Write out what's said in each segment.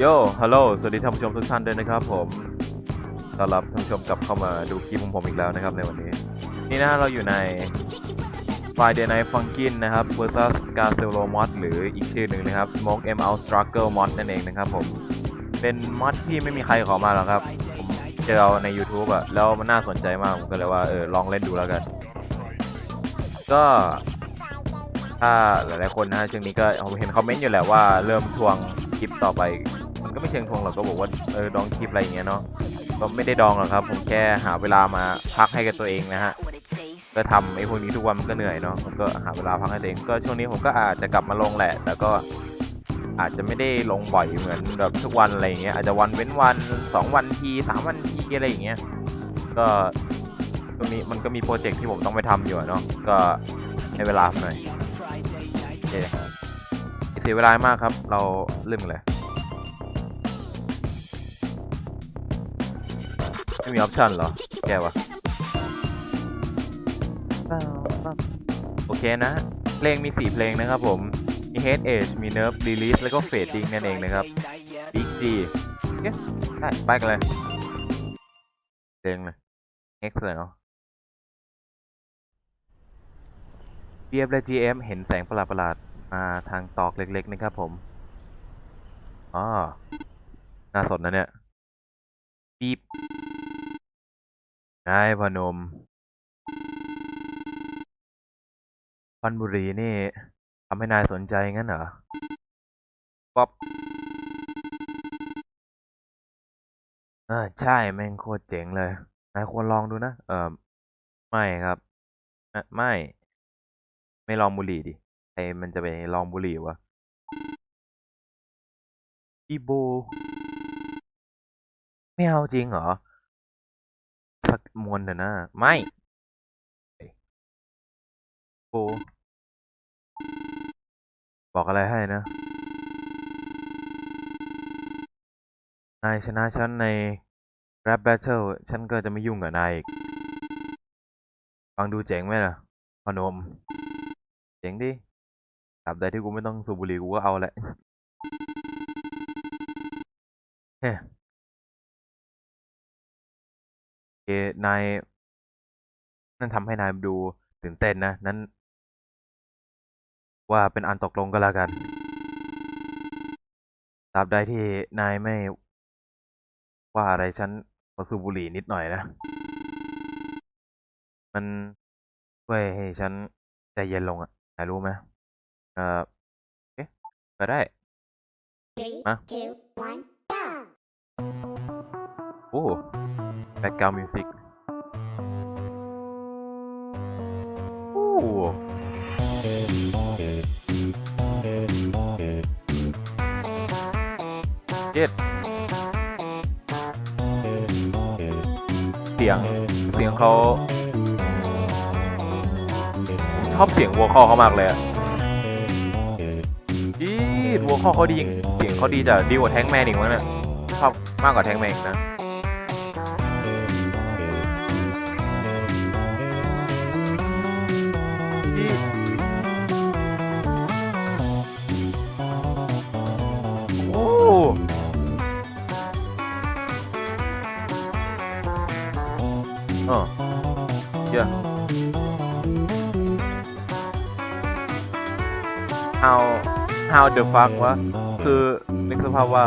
โยฮัลโหล สวัสดีท่านผู้ชมทุกท่านด้วยนะครับผม ต้อนรับท่านผู้ชมกลับเข้ามาดูคลิปของผมอีกแล้วนะครับในวันนี้ นี่นะเราอยู่ใน Friday Night Funkin นะครับ vs g a r c e l o Mod หรืออีกชื่อหนึ่งนะครับ Smoke M Out Struggle Mod นั่นเองนะครับผม เป็นมอดที่ไม่มีใครขอมาหรอกครับ ผมเจอเอาใน YouTube อะแล้วมันน่าสนใจมาก ผมก็เลยว่าเออลองเล่นดูแล้วกัน ก็ถ้าหลายๆคนนะฮะช่วงนี้ก็ผมเห็นคอมเมนต์อยู่แหละว่าเริ่มทวงคลิปต่อไป มันก็ไม่เชิงทวงหรอกก็บอกว่าเออดองคลิปอะไรอย่างเงี้ยเนาะก็ไม่ได้ดองหรอกครับ ผมแค่หาเวลามาพักให้กับตัวเองนะฮะก็ทำไอ้พวกนี้ทุกวันมันก็เหนื่อยเนาะผมก็หาเวลาพักให้ตัวเองก็ช่วงนี้ผมก็อาจจะกลับมาลงแหละ แต่ก็อาจจะไม่ได้ลงบ่อยเหมือนแบบทุกวันอะไรอย่างเงี้ยอาจจะวันเว้นวันสองวันทีสามวันทีอะไรอย่างเงี้ยก็ตรงนี้มันก็มีโปรเจกต์ที่ผมต้องไปทำอยู่เนาะก็ให้เวลาหน่อยโอเคเสียเวลามากครับ เราเริ่มเลย มีออปชันเหรอ แกวะโอเคนะ เพลงมี 4 เพลงนะครับผม มี Head Age มี Nerve Release แล้วก็ Fading นั่นเองนะครับ Big G ได้ไปกันเลยเพลงเลย X เลยเนาะ BF และ GM เห็นแสงประหลาดๆมาทางตอกเล็กๆนะครับผมอ๋อน่าสนนะเนี่ยปี๊บ นายพนมพันบุรีนี่ทำให้นายสนใจงั้นเหรอ ป๊อปเออใช่ แม่งโคตรเจ๋งเลย นายควรลองดูนะ เออไม่ครับอไม่ ไม่ลองบุหรี่ดิใครมันจะไปลองบุหรี่วะอีโบ ไม่เอาจริงเหรอ สักมวนเถอะนะ ไม่โบบอกอะไรให้นะ นายชนะฉันใน Rap Battle ฉันก็จะไม่ยุ่งกับนายอีก ฟังดูเจ๋งไหมล่ะ พนม เจ๋งดิตราบใดที่กูไม่ต้องสูบบุหรี่กูก็เอาแหละ เฮ้ นาย นั่นทำให้นายดูตื่นเต้นนะ นั้น ว่าเป็นอันตกลงก็แล้วกันตราบใดที่นายไม่ว่าอะไรฉันขอสูบบุหรี่นิดหน่อยนะ มันช่วยให้ฉันใจเย็นลงอะนายรู้ไหมเออเอ๊ะก็ได้ Three, Huh? two, one, go! โอ้ แบ็กกราวด์มิวสิกโอ้เจ็ดเสียง เสียงเขาผมชอบเสียงวัวคอเขามากเลยอะจีดวัวคอเขาดี เสียงเขาดีจะดีกว่าแท้งแมนอีกมั้งเนี่ยชอบมากกว่าแท้งแมนอีกนะ how how the fuck วะ คือนึกสภาพว่า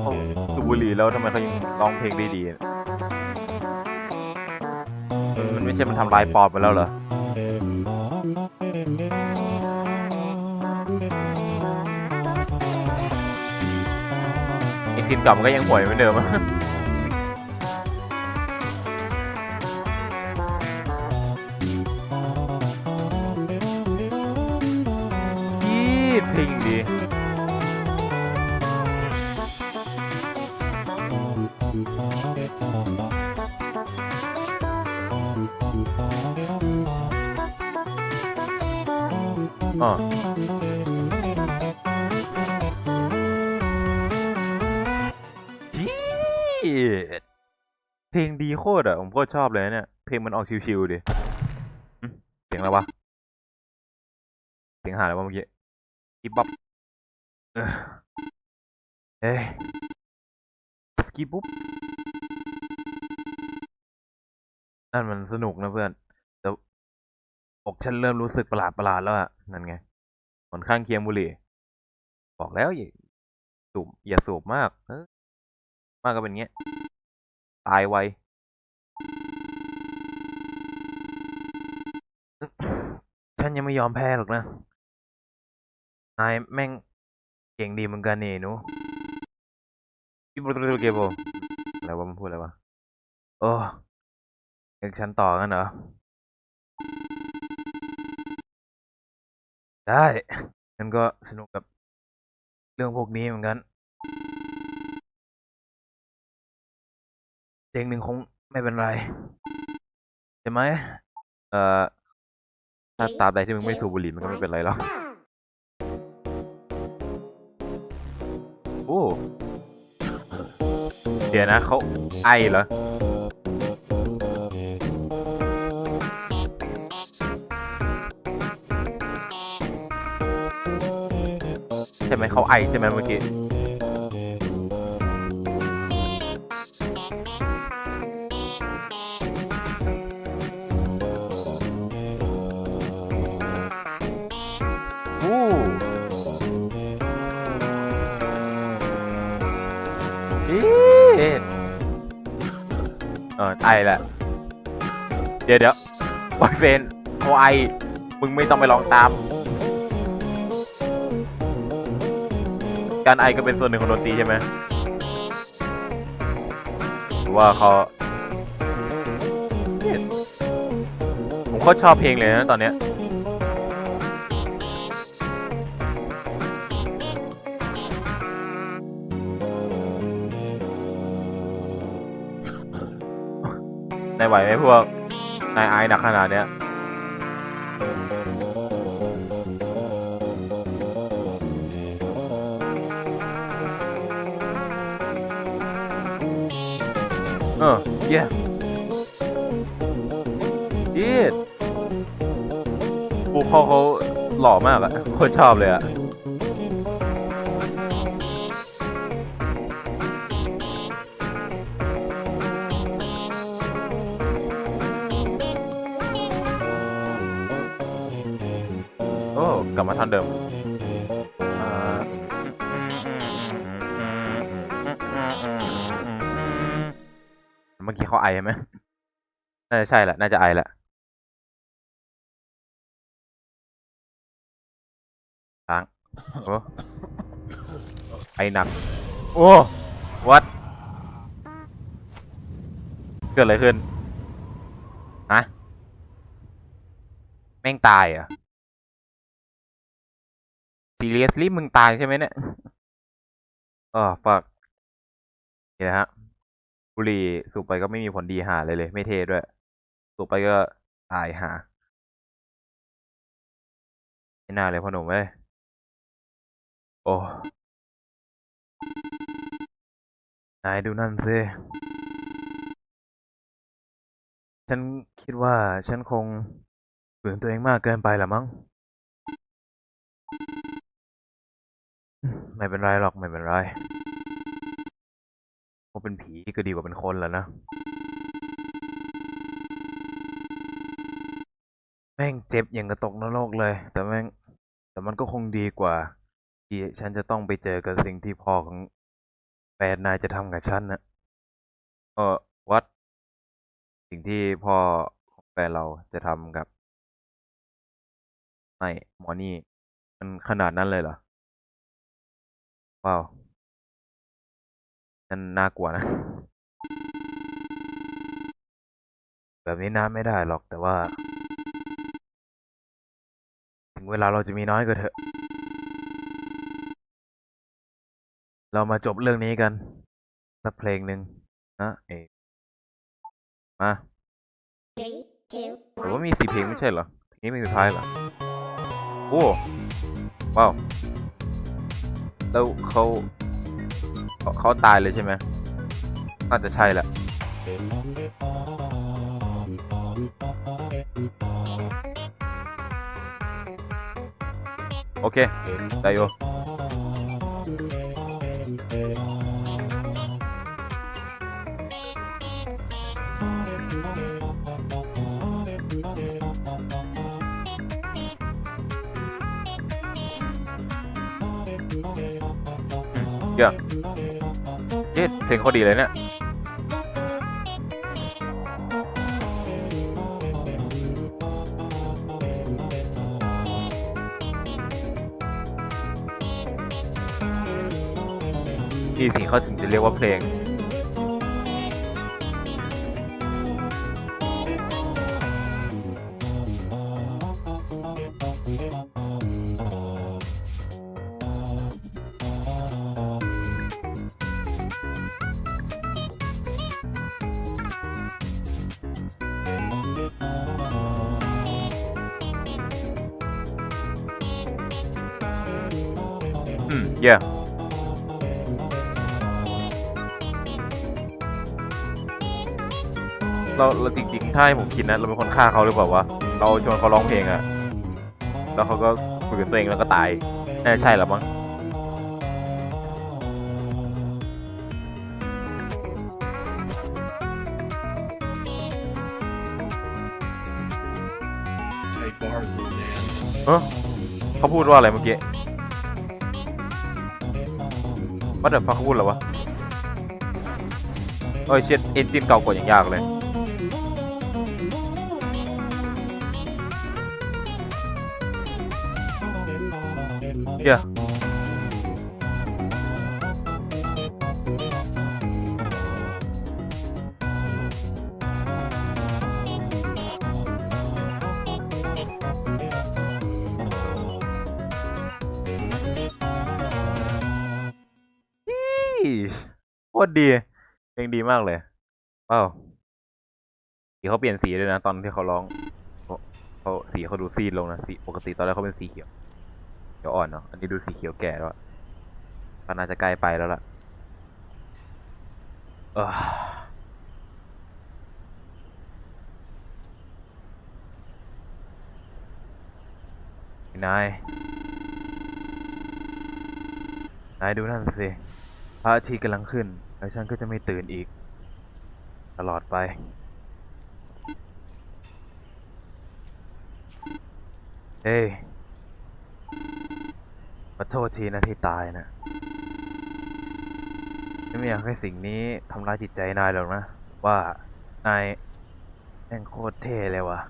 เขาสูบบุหรี่แล้วทำไมเขายังร้องเพลงได้ดี มันไม่ใช่มันทำลายปอดไปแล้วเหรออีกทีมเก่ามันก็ยังห่วยเหมือนเดิม เพลงดีโคตรอะ ผมโคตรชอบเลยเนี่ย เพลงมันออกชิวๆดิเสียงอะไรวะ เสียงหาอะไรวะเมื่อกี้ฮิปฮอปเออเอ้ยสกีปุ๊บนั่นมันสนุกนะเพื่อนแต่อกฉันเริ่มรู้สึกประหลาดประหลาดแล้วอะนั่นไงผลข้างเคียงบุหรี่ บอกแล้วอย่าสูบอย่าสูบมาก เออมากก็เป็นเงี้ย ตายไวฉันยังไม่ยอมแพ้หรอกนะ นายแม่งเก่งดีเหมือนกันนี่หนูพี่บรูเกโบอะไรวะมันพูดอะไรวะ โอ้เอกฉันต่อกันเหรอ ได้งั้นก็สนุกกับเรื่องพวกนี้เหมือนกัน เจงหนึ่งคงไม่เป็นไรใช่ไหมเอ่อถ้าตราบใดที่มึงไม่สูบบุหรี่มันก็ไม่เป็นไรหรอกโอ้เดี๋ยวนะเขาไอเหรอใช่ไหมเขาไอใช่ไหมเมื่อกี้ ออไอแหละ เดี๋ยวเดี๋ยวบอยเฟนเขาไอ มึงไม่ต้องไปลองตาม การไอก็เป็นส่วนหนึ่งของดนตรีใช่ไหมหรือว่าเขาผมก็ชอบเพลงเลยนะตอนเนี้ย นายไหวไหมพวก นายไอหนักขนาดเนี้ยเออเย้เย้ปูเขาเขาหล่อมากอะโคตรชอบเลยอะ กลับมาทันเดิมเมื่อกี้เขาไอไหมน่าจะใช่แหละ น่าจะไอแหละค้างโอ้ไอหนัก โอ้วัดเกิดอะไรขึ้นฮะแม่งตายอะ ซีเรอะ seriously มึงตายใช่ไหมเนี่ยอ๋อ fuck นี่นะฮะบุหรี่สูบไปก็ไม่มีผลดีหาเลยเลย ไม่เทด้วย สูบไปก็ตายหาไม่น่าเลยพ่อหนุ่มเว้ยโอ้นายดูนั่นสิฉันคิดว่าฉันคงฝืนตัวเองมากเกินไปละมั้ง ไม่เป็นไรหรอกไม่เป็นไรเพราะเป็นผีก็ดีกว่าเป็นคนแล้วนะ แม่งเจ็บอย่างกระตกนรกเลย แต่แม่ง แต่มันก็คงดีกว่า ที่ฉันจะต้องไปเจอกับสิ่งที่พ่อของแฟนนายจะทำกับฉันนะเออวัด สิ่งที่พ่อของแฟนเราจะทำกับ ไม่ หมอนี่ มันขนาดนั้นเลยเหรอ ว้าวนั่นน่ากลัวนะ แบบนี้น้ำไม่ได้หรอกแต่ว่า ถึงเวลาเราจะมีน้อยก็เถอะ เรามาจบเรื่องนี้กัน สักเพลงหนึ่งนะเอกมา Three, two, แต่ว่า one. มีสี่เพลงไม่ใช่เหรอเพลงนี้เพลงสุดท้ายเหรอ โอ้ ว้าว แล้วเขาเขาตายเลยใช่ไหมน่าจะใช่แหละโอเคได้อยู เดี๋ยวเอ๊เพลงเขาดีเลยเนี่ยนี่สิเขาถึงจะเรียกว่าเพลง อืมเย่เราเราจริงๆถ้าให้ผมคิดนะเราเป็นคนฆ่าเขาหรือเปล่าวะเราชวนเขาร้องเพลงอะแล้วเขาก็ฝืนตัวเองแล้วก็ตายน่าจะใช่หรอมั้ง Tight bars, little man. เออเขาพูดว่าอะไรเมื่อกี้ ว่าเดี๋ยวฟังเขาพูดเหรอวะเอ้ยเช็ดเอนจินเก่ากว่าอย่างยากเลยเฮียอะ ดีเพลงดีมากเลยว้าวสีเขาเปลี่ยนสีด้วยนะ ตอนที่เขาร้องเขาสีเขาดูซีดลงนะสีปกติตอนแรกเขาเป็นสีเขียวเขียวอ่อนเนาะอันนี้ดูสีเขียวแก่แล้วก็น่าจะใกล้ไปแล้วล่ะเออไนาย นายดูนั่นสิ พระอาทิตย์กำลังขึ้น แล้วฉันก็จะไม่ตื่นอีก ตลอดไป เฮ้ยขอโทษทีนะที่ตายนะไม่อยากให้สิ่งนี้ทำร้ายจิตใจนายหรอกนะ ว่านายแม่งโคตรเท่เลยวะ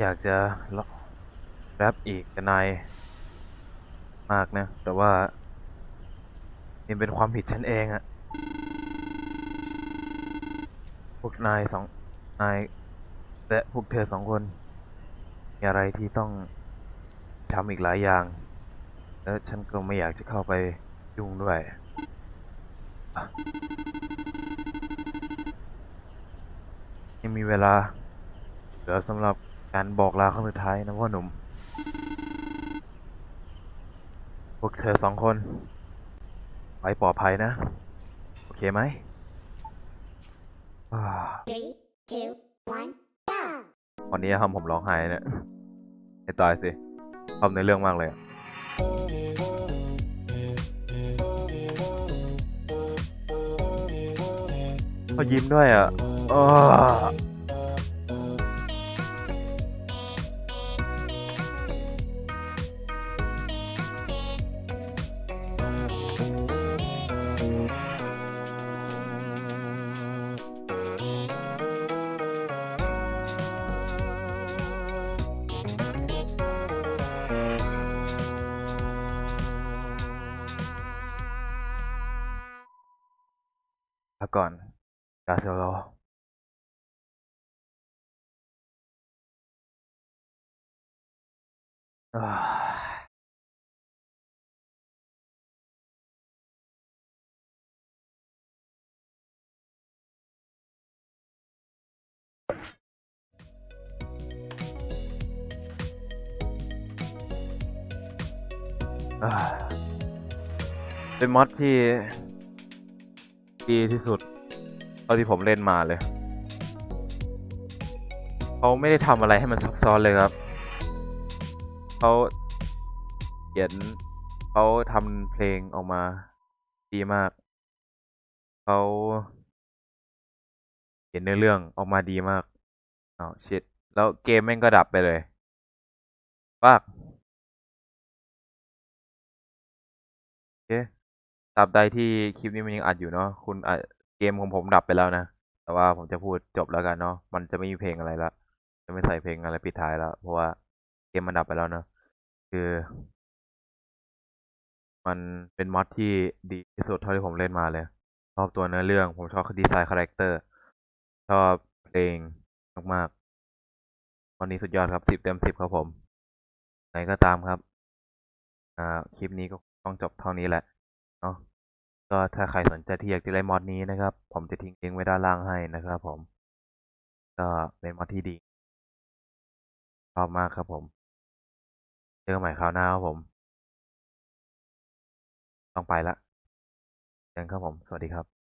อยากจะแรปอีกกับนายมากนะ แต่ว่า นี่เป็นความผิดฉันเองอะพวกนายสองนายและพวกเธอสองคน มีอะไรที่ต้องทำอีกหลายอย่าง แล้วฉันก็ไม่อยากจะเข้าไปยุ่งด้วยยังมีเวลาเหลือสำหรับการบอกลาครั้งสุดท้ายนะพ่อหนุ่ม พวกเธอสองคน ไปปลอดภัยนะ โอเคไหมอ่า Three, two, one, go! วันนี้ทำผมร้องไห้เนี่ยให้ตายสิทำในเรื่องมากเลยอะเขายิ้มด้วยอะ ก่อน กาเซโลเป็นมอดที่ ดีที่สุดเท่าที่ผมเล่นมาเลยเขาไม่ได้ทำอะไรให้มันซับซ้อนเลยครับเขาเขียนเขาทำเพลงออกมาดีมากเขาเขียนเนื้อเรื่องออกมาดีมากอ้าวชิดแล้วเกมแม่งก็ดับไปเลยปากเค ตราบใดที่คลิปนี้มันยังอัดอยู่เนาะคุณอะเกมของผมดับไปแล้วนะ แต่ว่าผมจะพูดจบแล้วกันเนาะมันจะไม่มีเพลงอะไรละจะไม่ใส่เพลงอะไรปิดท้ายแล้ว เพราะว่าเกมมันดับไปแล้วเนาะคือ มันเป็นมอดที่ดีที่สุดเท่าที่ผมเล่นมาเลยชอบตัวเนื้อเรื่องผมชอบดีไซน์คาแรคเตอร์ชอบเพลงมากๆวันนี้สุดยอดครับสิบเต็มสิบครับผมไหนก็ตามครับ อ่า คลิปนี้ก็ต้องจบเท่านี้แหละ นาะก็ถ้าใครสนใจที่อยากจะเล่นมอดนี้นะครับ ผมจะทิ้งลิงก์ไว้ด้านล่างให้นะครับผม ก็เป็นมอดที่ดีชอบมากครับผม เจอกันใหม่คราวหน้าครับผม ต้องไปละเจอกันครับผม สวัสดีครับ